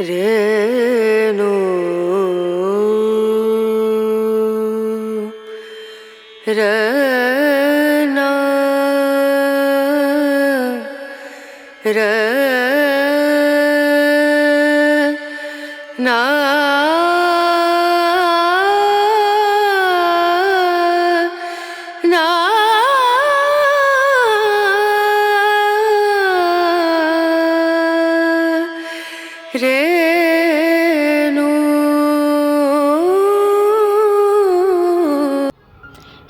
রেণু রনা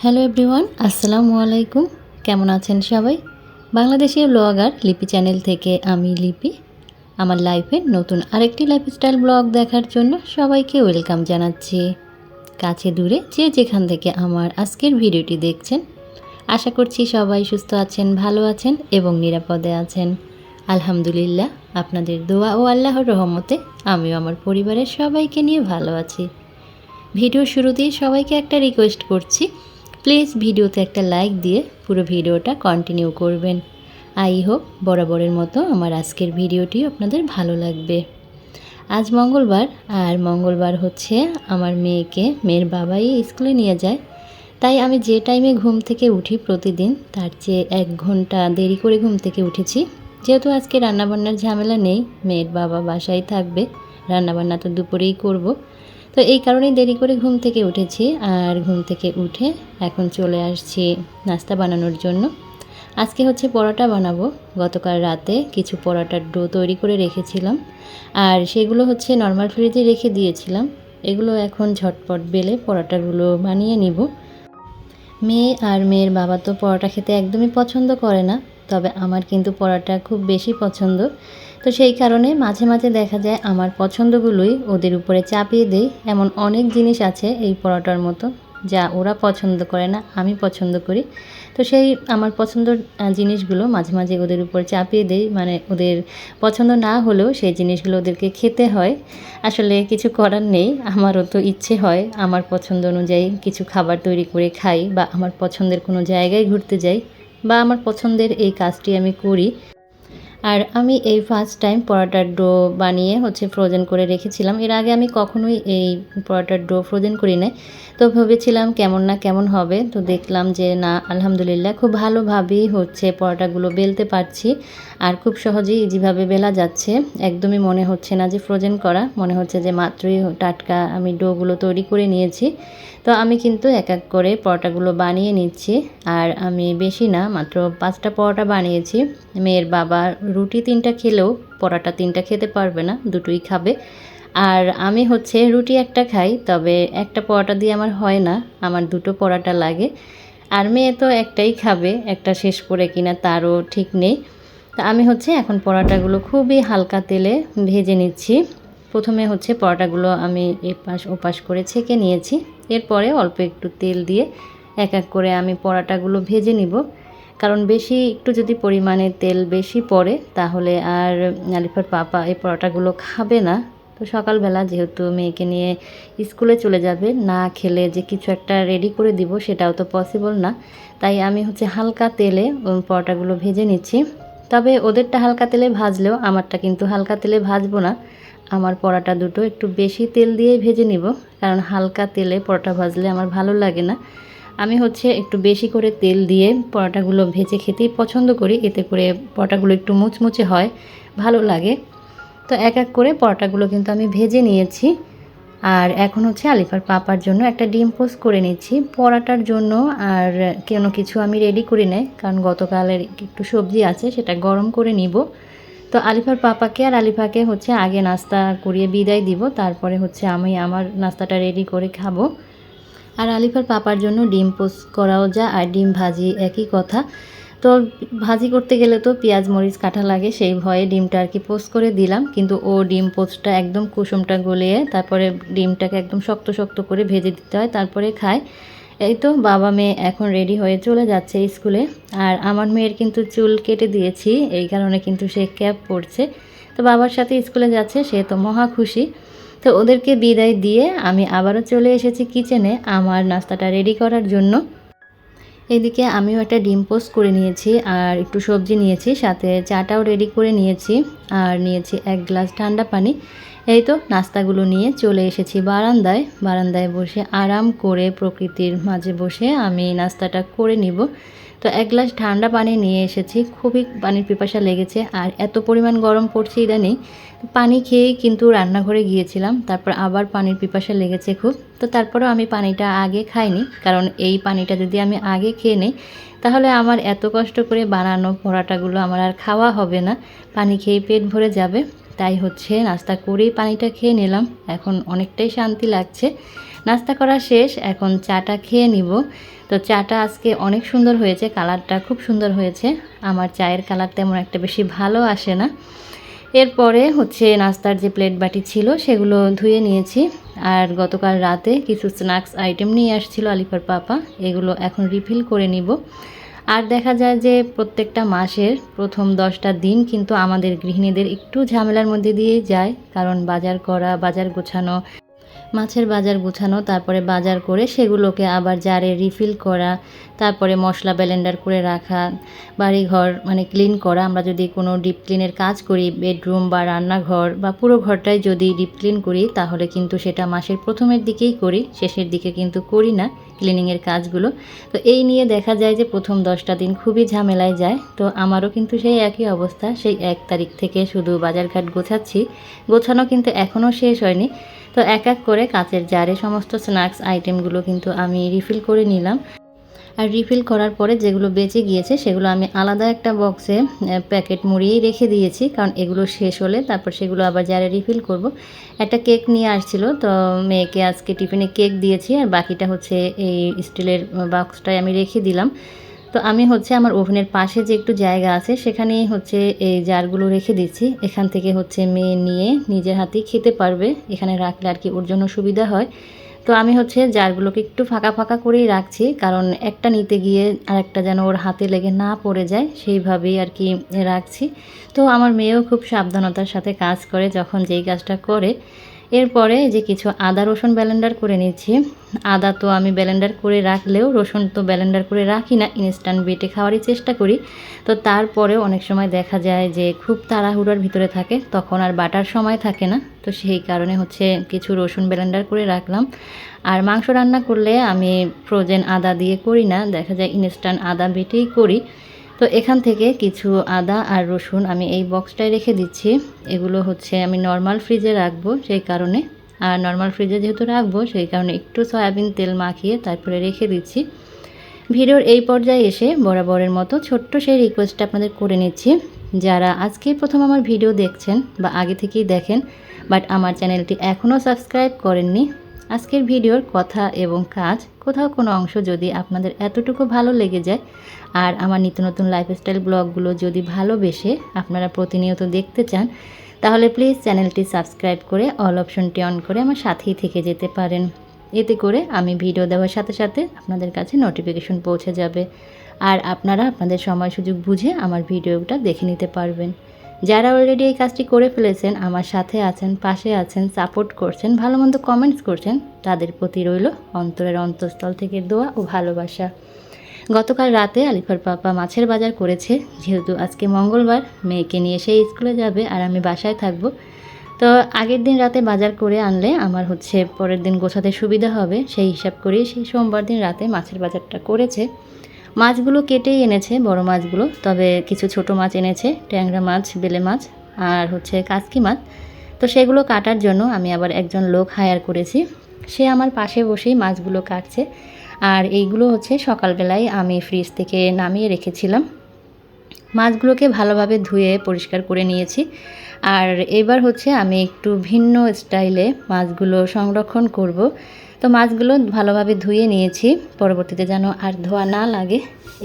hello everyone আসসালামু আলাইকুম কেমন আছেন সবাই? বাংলাদেশের ব্লগার লিপি চ্যানেল থেকে আমি লিপি। আমার লাইফের নতুন আরেকটি লাইফস্টাইল ব্লগ দেখার জন্য সবাইকে ওয়েলকাম জানাচ্ছি। কাছে দূরে যে যেখান থেকে আমার আজকের ভিডিওটি দেখছেন, আশা করছি সবাই সুস্থ আছেন, ভালো আছেন এবং নিরাপদে আছেন। আলহামদুলিল্লাহ, আপনাদের দোয়া ও আল্লাহর রহমতে আমিও আমার পরিবারের সবাইকে নিয়ে ভালো আছি। ভিডিও শুরুতেই সবাইকে একটা রিকোয়েস্ট করছি প্লিজ ভিডিওতে একটা লাইক দিয়ে পুরো ভিডিওটা কন্টিনিউ করবেন। আই হোপ বরাবরের মতো আমার আজকের ভিডিওটি আপনাদের ভালো লাগবে। আজ মঙ্গলবার, আর মঙ্গলবার হচ্ছে আমার মেয়েকে, মেয়ের বাবাই স্কুলে নিয়ে যায়। তাই আমি যে টাইমে ঘুম থেকে উঠি প্রতিদিন, তার চেয়ে এক ঘণ্টা দেরি করে ঘুম থেকে উঠেছি। যেহেতু আজকে রান্নাবান্নার ঝামেলা নেই, মেয়ের বাবা বাসায় থাকবে, রান্নাবান্না তো দুপুরেই করব। তো এই কারণেই দেরি করে ঘুম থেকে উঠেছি আর ঘুম থেকে উঠে এখন চলে আসছি নাস্তা বানানোর জন্য। আজকে হচ্ছে পরোটা বানাবো। গতকাল রাতে কিছু পরোটার ডো তৈরি করে রেখেছিলাম। আর সেগুলো হচ্ছে নর্মাল ফ্রিজে রেখে দিয়েছিলাম। এগুলো এখন ঝটপট বেলে পরোটাগুলো বানিয়ে নিব। মেয়ে আর মেয়ের বাবা তো পরোটা খেতে একদমই পছন্দ করে না। তবে আমার কিন্তু পরোটা খুব বেশি পছন্দ। তো সেই কারণে মাঝে মাঝে দেখা যায় আমার পছন্দগুলোই ওদের উপরে চাপিয়ে দেই। এমন অনেক জিনিস আছে এই পরোটার মতো, যা ওরা পছন্দ করে না, আমি পছন্দ করি। তো সেই আমার পছন্দর জিনিসগুলো মাঝে মাঝে ওদের উপর চাপিয়ে দেই। মানে ওদের পছন্দ না হলেও সেই জিনিসগুলো ওদেরকে খেতে হয়। আসলে কিছু করার নেই, আমারও তো ইচ্ছে হয় আমার পছন্দ অনুযায়ী কিছু খাবার তৈরি করে খাই বা আমার পছন্দের কোনো জায়গায় ঘুরতে যাই। বা আমার পছন্দের এই কাজটি আমি করি। আর আমি এই ফার্স্ট টাইম পরোটার ডো বানিয়ে হচ্ছে ফ্রোজেন করে রেখেছিলাম। এর আগে আমি কখনোই এই পরোটার ডো ফ্রোজেন করি নাই। তো ভেবেছিলাম কেমন না কেমন হবে। তো দেখলাম যে না, আলহামদুলিল্লাহ খুব ভালোভাবেই হচ্ছে পরোটাগুলো বেলতে পারছি। আর খুব সহজেই যেভাবে বেলা যাচ্ছে। একদমই মনে হচ্ছে না যে ফ্রোজেন করা। মনে হচ্ছে যে মাত্রই টাটকা আমি ডোগুলো তৈরি করে নিয়েছি। তো আমি কিন্তু এক এক করে পরোটাগুলো বানিয়ে নিচ্ছি। আর আমি বেশি না, মাত্র পাঁচটা পরোটা বানিয়েছি। মেয়ের বাবা রুটি তিনটা খেলেও পরোটা তিনটা খেতে পারবে না, দুটোই খাবে। আর আমি হচ্ছে রুটি একটা খাই, তবে একটা পরোটা দিয়ে আমার হয় না, আমার দুটো পরোটা লাগে। আর মেয়ে তো একটাই খাবে, একটা শেষ করে কিনা তারও ঠিক নেই। তা আমি হচ্ছে এখন পরোটাগুলো খুবই হালকা তেলে ভেজে নিচ্ছি। প্রথমে হচ্ছে পরোটাগুলো আমি এপাশ ওপাশ করে ছেঁকে নিয়েছি। এরপরে অল্প একটু তেল দিয়ে এক এক করে আমি পরোটাগুলো ভেজে নিব। কারণ বেশি একটু যদি পরিমাণে তেল বেশি পড়ে, তাহলে আর আলিফার পাপা এই পরোটাগুলো খাবে না। তো সকালবেলা যেহেতু মেয়েকে নিয়ে স্কুলে চলে যাবে, না খেলে যে কিছু একটা রেডি করে দিব সেটাও তো পসিবল না। তাই আমি হচ্ছে হালকা তেলে পরোটাগুলো ভেজে নিচ্ছি। তবে ওদেরটা হালকা তেলে ভাজলেও আমারটা কিন্তু হালকা তেলে ভাজবো না। আমার পরোটা দুটো একটু বেশি তেল দিয়েই ভেজে নিব, কারণ হালকা তেলে পরোটা ভাজলে আমার ভালো লাগে না। আমি হচ্ছে একটু বেশি করে তেল দিয়ে পরোটাগুলো ভেজে খেতেই পছন্দ করি। এতে করে পরোটাগুলো একটু মুচমুচে হয়, ভালো লাগে। তো এক এক করে পরোটাগুলো কিন্তু আমি ভেজে নিয়েছি। আর এখন হচ্ছে আলিফার পাপার জন্য একটা ডিম পোস্ট করে নিচ্ছি। পরোটার জন্য আর কোনো কিছু আমি রেডি করি নাই, কারণ গতকালের একটু সবজি আছে, সেটা গরম করে নিব। তো আলিফার পাপাকে আর আলিফাকে হচ্ছে আগে নাস্তা করিয়ে বিদায় দিব। তারপরে হচ্ছে আমি আমার নাস্তাটা রেডি করে খাব। আর আলিফার পাপার জন্য ডিম পোস্ট করাও যা আর ডিম ভাজি একই কথা। তো ভাজি করতে গেলে তো পেঁয়াজ, মরিচ কাটা লাগে, সেই ভয়ে ডিমটা আর কি পোস্ট করে দিলাম। কিন্তু ও ডিম পোস্টটা একদম কুসুমটা গলিয়ে তারপরে ডিমটাকে একদম শক্ত শক্ত করে ভেজে দিতে হয়, তারপরে খায়। এই তো বাবা মেয়ে এখন রেডি হয়ে চলে যাচ্ছে স্কুলে। আর আমার মেয়ের কিন্তু চুল কেটে দিয়েছি, এই কারণে কিন্তু সে ক্যাপ পরছে। তো বাবার সাথে স্কুলে যাচ্ছে, সে তো মহা খুশি। তো ওদেরকে বিদায় দিয়ে আমি আবারও চলে এসেছি কিচেনে আমার নাস্তাটা রেডি করার জন্য। এদিকে আমিও একটা ডিম পোস্ট করে নিয়েছি আর একটু সবজি নিয়েছি, সাথে চাটাও রেডি করে নিয়েছি আর নিয়েছি এক গ্লাস ঠান্ডা পানি। এই তো নাস্তাগুলো নিয়ে চলে এসেছি বারান্দায়। বারান্দায় বসে আরাম করে প্রকৃতির মাঝে বসে আমি নাস্তাটা করে নিব। তো এক গ্লাস ঠান্ডা পানি নিয়ে এসেছি। খুবই পানির পিপাসা লেগেছে আর এত পরিমাণ গরম পড়ছে ইদানিং। পানি খেয়েই কিন্তু রান্নাঘরে গিয়েছিলাম, তারপর আবার পানির পিপাসা লেগেছে খুব। তো তারপরেও আমি পানিটা আগে খাইনি, কারণ এই পানিটা যদি আমি আগে খেয়ে নিই, তাহলে আমার এত কষ্ট করে বানানো পরাটাগুলো আমার আর খাওয়া হবে না। পানি খেয়ে পেট ভরে যাবে। তাই হচ্ছে নাস্তা করেই পানিটা খেয়ে নিলাম। এখন অনেকটাই শান্তি লাগছে। নাস্তা করা শেষ, এখন চাটা খেয়ে নিব। তো চাটা আজকে অনেক সুন্দর হয়েছে, কালারটা খুব সুন্দর হয়েছে। আমার চায়ের কালার তেমন একটা বেশি ভালো আসে না। এরপরে হচ্ছে নাস্তার যে প্লেট বাটি ছিল, সেগুলো ধুয়ে নিয়েছি। আর গতকাল রাতে কিছু স্ন্যাক্স আইটেম নিয়ে আসছিল আলিফার পাপা, এগুলো এখন রিফিল করে নিব। আর দেখা যায় যে প্রত্যেকটা মাসের প্রথম দশটা দিন কিন্তু আমাদের গৃহিণীদের একটু ঝামেলার মধ্যে দিয়ে যায়, কারণ বাজার করা, বাজার গোছানো মাছের বাজার গুছানো, তারপরে বাজার করে সেগুলোকে আবার জারে রিফিল করা, তারপরে মশলা ব্লেন্ডার করে রাখা, বাড়িঘর মানে ক্লিন করা। আমরা যদি কোনো ডিপ ক্লিনের কাজ করি বেডরুম বা রান্নাঘর বা পুরো ঘরটাই যদি ডিপ ক্লিন করি, তাহলে কিন্তু সেটা মাসের প্রথমের দিকেই করি, শেষের দিকে কিন্তু করি না ক্লিনিংয়ের কাজগুলো। তো এই নিয়ে দেখা যায় যে প্রথম দশটা দিন খুবই ঝামেলায় যায়। তো আমারও কিন্তু সেই একই অবস্থা। সেই এক তারিখ থেকে শুধু বাজারঘাট গোছাচ্ছি। গোছানো কিন্তু এখনও শেষ হয়নি। তো এক এক করে কাচের জারে সমস্ত স্ন্যাক্স আইটেমগুলো কিন্তু আমি রিফিল করে নিলাম। আর রিফিল করার পরে যেগুলো বেঁচে গিয়েছে, সেগুলো আমি আলাদা একটা বক্সে প্যাকেট মুড়িয়েই রেখে দিয়েছি, কারণ এগুলো শেষ হলে তারপর সেগুলো আবার জারে রিফিল করব। একটা কেক নিয়ে আসছিল, তো মেয়েকে আজকে টিফিনে কেক দিয়েছি, আর বাকিটা হচ্ছে এই স্টিলের বক্সটায় আমি রেখে দিলাম। তো আমি হচ্ছে আমার ওভেনের পাশে যে একটু জায়গা আছে, সেখানেই হচ্ছে এই জারগুলো রেখে দিচ্ছি। এখান থেকে হচ্ছে মেয়ে নিয়ে নিজের হাতেই খেতে পারবে। এখানে রাখলে আর কি ওর জন্য সুবিধা হয়। তো আমি হচ্ছে জারগুলোকে একটু ফাঁকা ফাঁকা করেই রাখছি, কারণ একটা নিতে গিয়ে আর একটা যেন ওর হাতে লেগে না পড়ে যায়, সেইভাবেই আর কি রাখছি। তো আমার মেয়েও খুব সাবধানতার সাথে কাজ করে, যখন যেই কাজটা করে। এরপরে যে কিছু আদা রসুন ব্লেন্ডার করে নিচ্ছি। আদা তো আমি ব্লেন্ডার করে রাখলেও রসুন তো ব্যালেন্ডার করে রাখি না ইনস্ট্যান্ট বেটে খাওয়ারই চেষ্টা করি। তো তারপরেও অনেক সময় দেখা যায় যে খুব তাড়াহুড়োর ভিতরে থাকে, তখন আর বাটার সময় থাকে না। তো সেই কারণে হচ্ছে কিছু রসুন ব্লেন্ডার করে রাখলাম। আর মাংস রান্না করলে আমি ফ্রোজেন আদা দিয়ে করি না, দেখা যায় ইনস্ট্যান্ট আদা বেটেই করি। তো এখান থেকে কিছু আদা আর রসুন আমি এই বক্সটায় রেখে দিচ্ছি। এগুলো হচ্ছে আমি নর্মাল ফ্রিজে রাখব সেই কারণে। আর নর্মাল ফ্রিজে যেহেতু রাখব, সেই কারণে একটু সয়াবিন তেল মাখিয়ে তারপরে রেখে দিচ্ছি। ভিডিওর এই পর্যায়ে এসে বরাবরের মতো ছোট্ট সেই রিকোয়েস্টটা আপনাদের করে নিচ্ছি। যারা আজকে প্রথম আমার ভিডিও দেখছেন বা আগে থেকেই দেখেন বাট আমার চ্যানেলটি এখনও সাবস্ক্রাইব করেননি আজকের ভিডিওর কথা এবং কাজ, কোথাও কোনো অংশ যদি আপনাদের এতটুকু ভালো লেগে যায় আর আমার নিত্য নতুন লাইফস্টাইল ব্লগগুলো যদি ভালোবেসে আপনারা প্রতিনিয়ত দেখতে চান, তাহলে প্লিজ চ্যানেলটি সাবস্ক্রাইব করে অল অপশনটি অন করে আমার সাথেই থেকে যেতে পারেন। এতে করে আমি ভিডিও দেওয়ার সাথে সাথে আপনাদের কাছে নোটিফিকেশন পৌঁছে যাবে। আর আপনারা আপনাদের সময় সুযোগ বুঝে আমার ভিডিওটা দেখে নিতে পারবেন। যারা অলরেডি এই কাজটি করে ফেলেছেন, আমার সাথে আছেন, পাশে আছেন সাপোর্ট করছেন ভালো মন্দ কমেন্টস করছেন, তাদের প্রতি রইল অন্তরের অন্তঃস্থল থেকে দোয়া ও ভালোবাসা। গতকাল রাতে আলিফার পাপা মাছের বাজার করেছে, যেহেতু আজকে মঙ্গলবার, মেয়েকে নিয়ে সেই স্কুলে যাবে আর আমি বাসায় থাকব। তো আগের দিন রাতে বাজার করে আনলে আমার হচ্ছে পরের দিন গোছাতে সুবিধা হবে, সেই হিসাব করেই সেই সোমবার দিন রাতে মাছের বাজারটা করেছে। মাছগুলো কেটেই এনেছে, বড় মাছগুলো, তবে কিছু ছোট মাছ এনেছে, ট্যাংরা মাছ, বেলে মাছ, আর হচ্ছে কাসকি মাছ। তো সেগুলো কাটার জন্য আমি আবার একজন লোক হায়ার করেছি। সে আমার পাশে বসেই মাছগুলো কাটছে, আর এইগুলো হচ্ছে সকালবেলায় আমি ফ্রিজ থেকে নামিয়ে রেখেছিলাম। মাছগুলোকে ভালোভাবে ধুয়ে পরিষ্কার করে নিয়েছি, আর এবার হচ্ছে আমি একটু ভিন্ন স্টাইলে মাছগুলো সংরক্ষণ করব। তো মাছগুলো ভালোভাবে ধুয়ে নিয়েছি পরবর্তীতে যেন আর ধোয়া না লাগে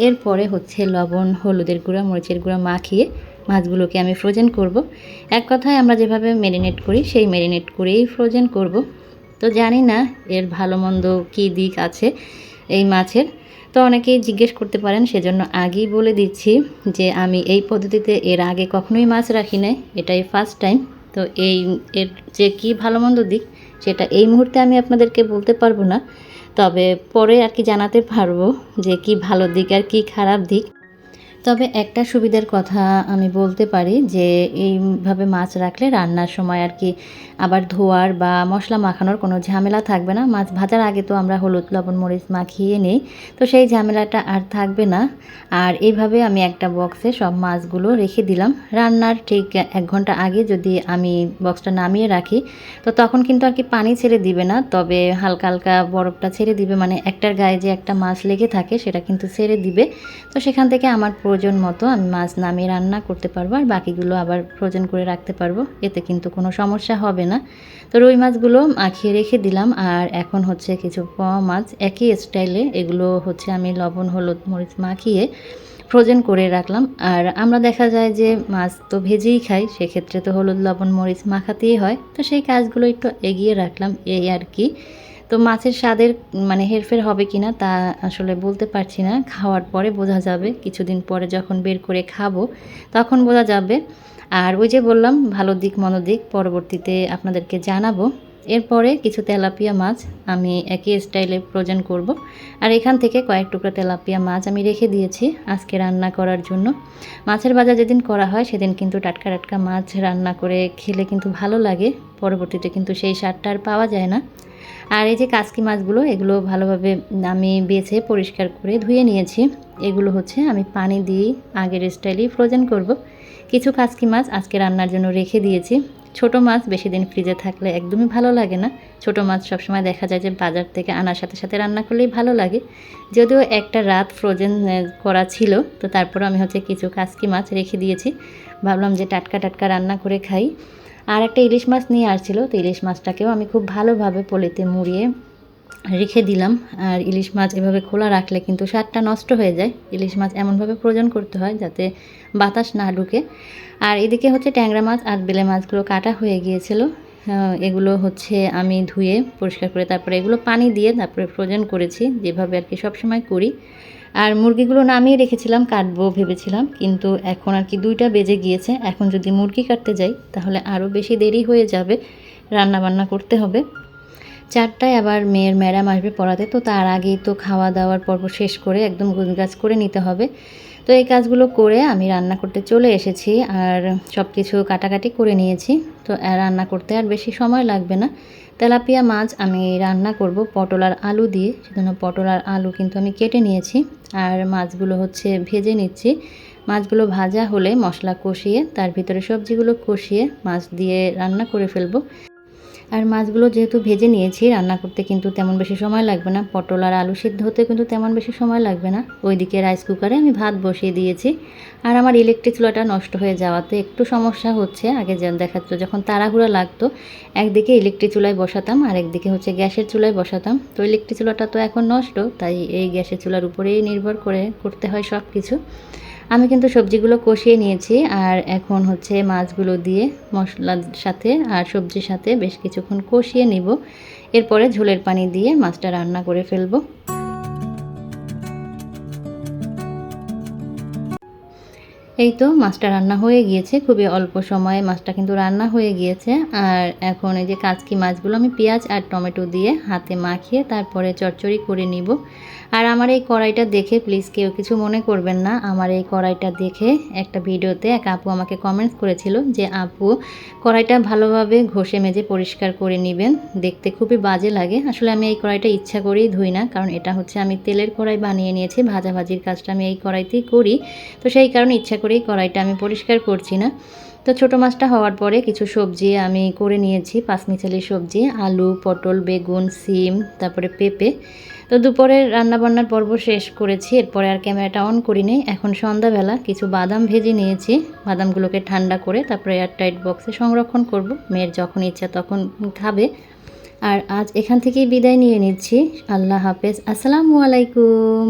এরপরে হচ্ছে লবণ, হলুদের গুঁড়া, মরিচের গুঁড়া মাখিয়ে মাছগুলোকে আমি ফ্রোজেন করব। এক কথায় আমরা যেভাবে ম্যারিনেট করি, সেই ম্যারিনেট করেই ফ্রোজেন করব। তো জানি না এর ভালো মন্দ কী দিক আছে এই মাছের তো অনেকেই জিজ্ঞেস করতে পারেন, সেজন্য আগেই বলে দিচ্ছি যে আমি এই পদ্ধতিতে এর আগে কখনোই মাছ রাখি নাই, এটাই ফার্স্ট টাইম তো এই এর যে কী ভালো মন্দ দিক সেটা এই মুহূর্তে আমি আপনাদেরকে বলতে পারব না, তবে পরে আর কি জানাতে পারব যে কি ভালো দিক আর কি খারাপ দিক। তবে একটা সুবিধার কথা আমি বলতে পারি যে এইভাবে মাছ রাখলে রান্নার সময় আর কি আবার ধোয়ার বা মশলা মাখানোর কোনো ঝামেলা থাকবে না। মাছ ভাজার আগে তো আমরা হলুদ, লবণ, মরিচ মাখিয়ে নিই। তো সেই ঝামেলাটা আর থাকবে না। আর এইভাবে আমি একটা বক্সে সব মাছগুলো রেখে দিলাম। রান্নার ঠিক এক ঘণ্টা আগে যদি আমি বক্সটা নামিয়ে রাখি, তো তখন কিন্তু আর কি পানি ছেড়ে দিবে না। তবে হালকা হালকা বরফটা ছেড়ে দিবে। মানে একটার গায়ে যে একটা মাছ লেগে থাকে, সেটা কিন্তু ছেড়ে দিবে। তো সেখান থেকে আমার প্রয়োজন মতো আমি মাছ নামিয়ে রান্না করতে পারব আর বাকিগুলো আবার ফ্রোজেন করে রাখতে পারব। এতে কিন্তু কোনো সমস্যা হবে না। তো রুই মাছগুলো মাখিয়ে রেখে দিলাম আর এখন হচ্ছে কিছু পোয়া মাছ একই স্টাইলে, এগুলো হচ্ছে আমি লবণ, হলুদ, মরিচ মাখিয়ে ফ্রোজেন করে রাখলাম। আর আমরা দেখা যায় যে মাছ তো ভেজেই খাই, সেক্ষেত্রে তো হলুদ, লবণ, মরিচ মাখাতেই হয়। তো সেই কাজগুলো একটু এগিয়ে রাখলাম, এই আর কি। তো মাছের স্বাদের মানে হেরফের হবে কি না তা আসলে বলতে পারছি না। খাওয়ার পরে বোঝা যাবে। কিছুদিন পরে যখন বের করে খাব, তখন বোঝা যাবে। আর ওই যে বললাম, ভালো দিক, মন্দ দিক, পরবর্তীতে আপনাদেরকে জানাব। এরপরে কিছু তেলাপিয়া মাছ আমি একই স্টাইলে প্রয়োজন করব। আর এখান থেকে কয়েক টুকরা তেলাপিয়া মাছ আমি রেখে দিয়েছি আজকে রান্না করার জন্য। মাছের বাজার যেদিন করা হয়, সেদিন কিন্তু টাটকা টাটকা মাছ রান্না করে খেলে কিন্তু ভালো লাগে। পরবর্তীতে কিন্তু সেই স্বাদটা আর পাওয়া যায় না। আর এই যে কাসকি মাছগুলো, এগুলো ভালোভাবে আমি বেছে পরিষ্কার করে ধুয়ে নিয়েছি। এগুলো হচ্ছে আমি পানি দিয়ে আগের স্টাইলেই ফ্রোজেন করব। কিছু কাসকি মাছ আজকে রান্নার জন্য রেখে দিয়েছি। ছোট মাছ বেশি দিন ফ্রিজে থাকলে একদমই ভালো লাগে না। ছোট মাছ সবসময় দেখা যায় যে বাজার থেকে আনার সাথে সাথে রান্না করলেই ভালো লাগে। যদিও একটা রাত ফ্রোজেন করা ছিল, তো তারপর আমি হচ্ছে কিছু কাসকি মাছ রেখে দিয়েছি। ভাবলাম যে টাটকা টাটকা রান্না করে খাই। আর একটা ইলিশ মাছ নিয়ে আসছিল, তো ইলিশ মাছটাকেও আমি খুব ভালোভাবে পলিতে মুড়িয়ে রেখে দিলাম। আর ইলিশ মাছ এভাবে খোলা রাখলে কিন্তু স্বাদটা নষ্ট হয়ে যায়। ইলিশ মাছ এমনভাবে প্রয়োজন করতে হয় যাতে বাতাস না ঢুকে। আর এদিকে হচ্ছে ট্যাংরা মাছ আর বেলে মাছগুলো কাটা হয়ে গিয়েছিল। এগুলো হচ্ছে আমি ধুয়ে পরিষ্কার করে তারপরে এগুলো পানি দিয়ে তারপরে ফ্রোজেন করেছি, যেভাবে আর কি সবসময় করি। আর মুরগিগুলো নামিয়ে রেখেছিলাম, কাটবো ভেবেছিলাম, কিন্তু এখন আর কি দুইটা বেজে গিয়েছে। এখন যদি মুরগি কাটতে যাই, তাহলে আরও বেশি দেরি হয়ে যাবে। রান্না বান্না করতে হবে। চারটায় আবার মেয়ের ম্যাডাম আসবে পড়াতে, তো তার আগেই তো খাওয়া দাওয়ার পর্ব শেষ করে একদম গাছ করে নিতে হবে। তো এই কাজগুলো করে আমি রান্না করতে চলে এসেছি, আর সব কিছু কাটাকাটি করে নিয়েছি। তো রান্না করতে আর বেশি সময় লাগবে না। তেলাপিয়া মাছ আমি রান্না করব পটল আর আলু দিয়ে। সেজন্য পটল আর আলু কিন্তু আমি কেটে নিয়েছি। আর মাছগুলো হচ্ছে ভেজে নিচ্ছি। মাছগুলো ভাজা হলে মশলা কষিয়ে, তার ভিতরে সবজিগুলো কষিয়ে মাছ দিয়ে রান্না করে ফেলব। আর মাছগুলো যেহেতু ভেজে নিয়েছি, রান্না করতে কিন্তু তেমন বেশি সময় লাগবে না। পটল আর আলু সিদ্ধ হতে কিন্তু তেমন বেশি সময় লাগবে না। ওইদিকে রাইস কুকারে আমি ভাত বসিয়ে দিয়েছি। আর আমার ইলেকট্রিক চুলাটা নষ্ট হয়ে যাওয়াতে একটু সমস্যা হচ্ছে। আগে দেখাচ্ছ, যখন তাড়াহুড়া লাগতো, একদিকে ইলেকট্রিক চুলায় বসাতাম, আর একদিকে হচ্ছে গ্যাসের চুলায় বসাতাম। তো ইলেকট্রিক চুলাটা তো এখন নষ্ট, তাই এই গ্যাসের চুলার উপরেই নির্ভর করে করতে হয় সব কিছু আমি কিন্তু সবজিগুলো কষিয়ে নিয়েছি, আর এখন হচ্ছে মাছগুলো দিয়ে মশলার সাথে আর সবজির সাথে বেশ কিছুক্ষণ কষিয়ে নিব। এরপরে ঝোলের পানি দিয়ে মাছটা রান্না করে ফেলব। এই তো মাছটা রান্না হয়ে গিয়েছে, খুবই অল্প সময়ে মাছটা কিন্তু রান্না হয়ে গিয়েছে। আর এখন এই যে কাজকি মাছগুলো আমি পেঁয়াজ আর টমেটো দিয়ে হাতে মাখিয়ে তারপরে চচ্চড়ি করে নিব। আর আমার এই কড়াইটা দেখে প্লিজ কেউ কিছু মনে করবেন না, আমার এই কড়াইটা দেখে একটা ভিডিওতে এক আপু আমাকে কমেন্টস করেছিল যে, আপু, কড়াইটা ভালোভাবে ঘষে মেজে পরিষ্কার করে নেবেন, দেখতে খুবই বাজে লাগে। আসলে আমি এই কড়াইটা ইচ্ছা করেই ধুই না, কারণ এটা হচ্ছে আমি তেলের কড়াই বানিয়ে নিয়েছি, ভাজাভাজির কাজটা আমি এই কড়াইতেই করি। তো সেই কারণে ইচ্ছা করেই কড়াইটা আমি পরিষ্কার করছি না। তো ছোটো মাছটা হওয়ার পরে কিছু সবজি আমি করে নিয়েছি, পাঁচমিশালি সবজি, আলু, পটল, বেগুন, সিম, তারপরে পেঁপে। তো দুপুরের রান্নাবান্নার পর্ব শেষ করেছি, এরপরে আর ক্যামেরাটা অন করিনি এখন সন্ধ্যাবেলা কিছু বাদাম ভেজে নিয়েছি, বাদামগুলোকে ঠান্ডা করে তারপরে এয়ারটাইট বক্সে সংরক্ষণ করব। মেয়ের যখন ইচ্ছা তখন খাবে। আর আজ এখান থেকেই বিদায় নিয়ে নিচ্ছি। আল্লাহ হাফেজ। আসসালামু আলাইকুম।